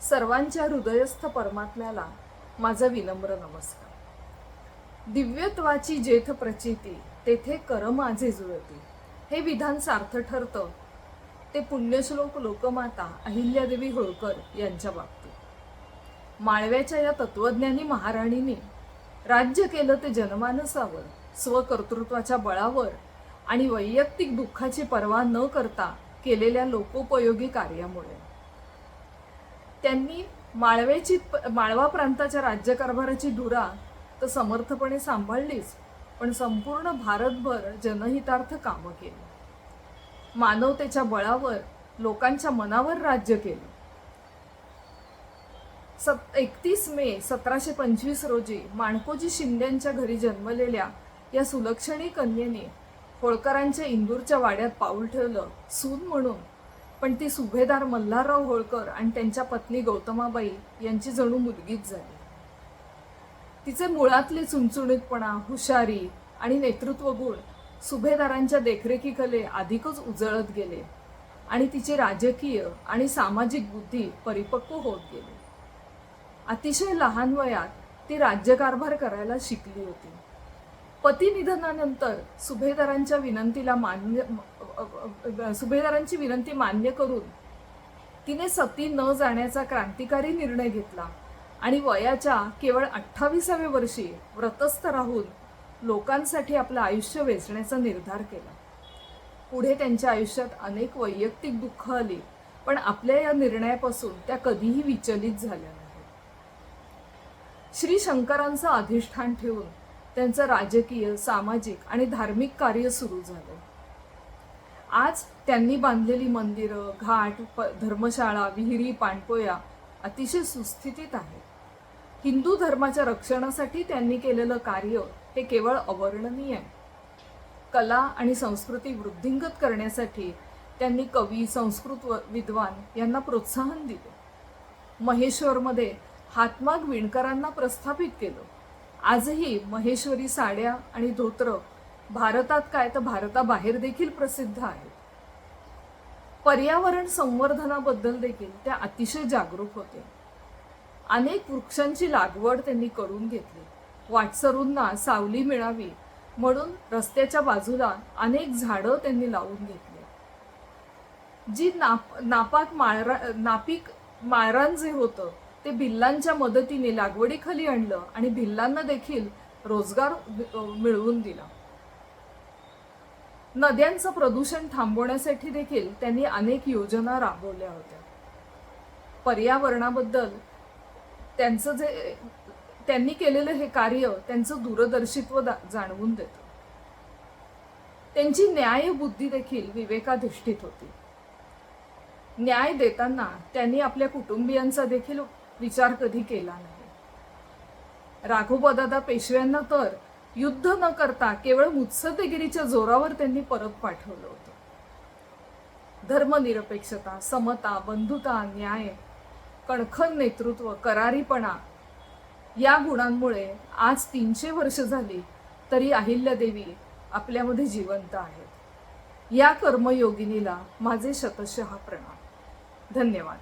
सर्वांच्या हृदयस्थ परमात्म्याला माझा विनम्र नमस्कार. दिव्यत्वाची जेथ प्रचिती तेथे कर माझे जुळती. हे विधान सार्थ ठरतं. ते पुण्यश्लोक लोकमाता अहिल्यादेवी होळकर यांच्या बाबतीत. माळव्याच्या या तत्वज्ञानी महाराणीने राज्य केलं ते जनमानसावर स्वकर्तृत्वाच्या बळावर आणि वैयक्तिक दुःखाची पर्वा न करता केलेल्या लोकोपयोगी कार्यामुळे. त्यांनी माळवेची माळवा प्रांताच्या राज्यकारभाराची धुरा तर समर्थपणे सांभाळलीच पण संपूर्ण भारतभर जनहितार्थ कामं केली. मानवतेच्या बळावर लोकांच्या मनावर राज्य केलं. सत एकतीस मे सतराशे पंचवीस रोजी माणकोजी शिंद्यांच्या घरी जन्मलेल्या या सुलक्षणी कन्येने होळकरांच्या इंदूरच्या वाड्यात पाऊल ठेवलं सून म्हणून पण ती सुभेदार मल्हारराव होळकर आणि त्यांच्या पत्नी गौतमाबाई यांची जणू मुलगीच झाली. तिचे मुळातले चुणचुणीतपणा हुशारी आणि नेतृत्व गुण सुभेदारांच्या देखरेखीखाली अधिकच उजळत गेले आणि तिची राजकीय आणि सामाजिक बुद्धी परिपक्व होत गेली. अतिशय लहान वयात ती राज्यकारभार करायला शिकली होती. पती निधनानंतर सुभेदारांच्या विनंतीला मान्य सुभेदारांची विनंती मान्य करून तिने सती न जाण्याचा क्रांतिकारी निर्णय घेतला. आणि वयाच्या केवळ अठ्ठावीसाव्या वर्षी व्रतस्थ राहून लोकांसाठी आपलं आयुष्य वेचण्याचा निर्धार केला. पुढे त्यांच्या आयुष्यात अनेक वैयक्तिक दुःख आली पण आपल्या या निर्णयापासून त्या कधीही विचलित झाल्या नाहीत. श्री शंकरांचं अधिष्ठान ठेवून त्यांचं राजकीय सामाजिक आणि धार्मिक कार्य सुरू झालं. आज त्यांनी बांधलेली मंदिरं घाट प धर्मशाळा विहिरी पाणपोया अतिशय सुस्थितीत आहेत. हिंदू धर्माच्या रक्षणासाठी त्यांनी केलेलं कार्य हे केवळ अवर्णनीय आहे. कला आणि संस्कृती वृद्धिंगत करण्यासाठी त्यांनी कवी संस्कृत विद्वान यांना प्रोत्साहन दिले. महेश्वरमध्ये हातमाग विणकरांना प्रस्थापित केलं. आजही महेश्वरी साड्या आणि धोत्र भारतात काय तर भारताबाहेर देखील प्रसिद्ध आहेत. पर्यावरण संवर्धनाबद्दल देखील त्या अतिशय जागरूक होते. अनेक वृक्षांची लागवड त्यांनी करून घेतली. वाटसरूंना सावली मिळावी म्हणून रस्त्याच्या बाजूला अनेक झाडं त्यांनी लावून घेतली. जी नाप नापाक माळरा नापीक माळरान जे होतं ते भिल्लांच्या मदतीने लागवडीखाली आणलं आणि भिल्लांना देखील रोजगार मिळवून दिला. नद्यांचं प्रदूषण थांबवण्यासाठी देखील त्यांनी अनेक योजना राबवल्या होत्या. पर्यावरणाबद्दल त्यांचं जे त्यांनी केलेलं हे कार्य त्यांचं दूरदर्शित्व जाणवून देतं. त्यांची न्यायबुद्धी देखील विवेकाधिष्ठित होती. न्याय देताना त्यांनी आपल्या कुटुंबियांचा देखील विचार कधी केला नाही. राघोपदादा पेशव्यांना तर युद्ध न करता केवळ मुत्सद्देगिरीच्या जोरावर त्यांनी परत पाठवलं होतं. धर्मनिरपेक्षता समता बंधुता न्याय कणखर नेतृत्व करारीपणा या गुणांमुळे आज तीनशे वर्ष झाली तरी अहिल्यादेवी आपल्यामध्ये जिवंत आहेत. या कर्मयोगिनीला माझे शतशः प्रणाम. धन्यवाद.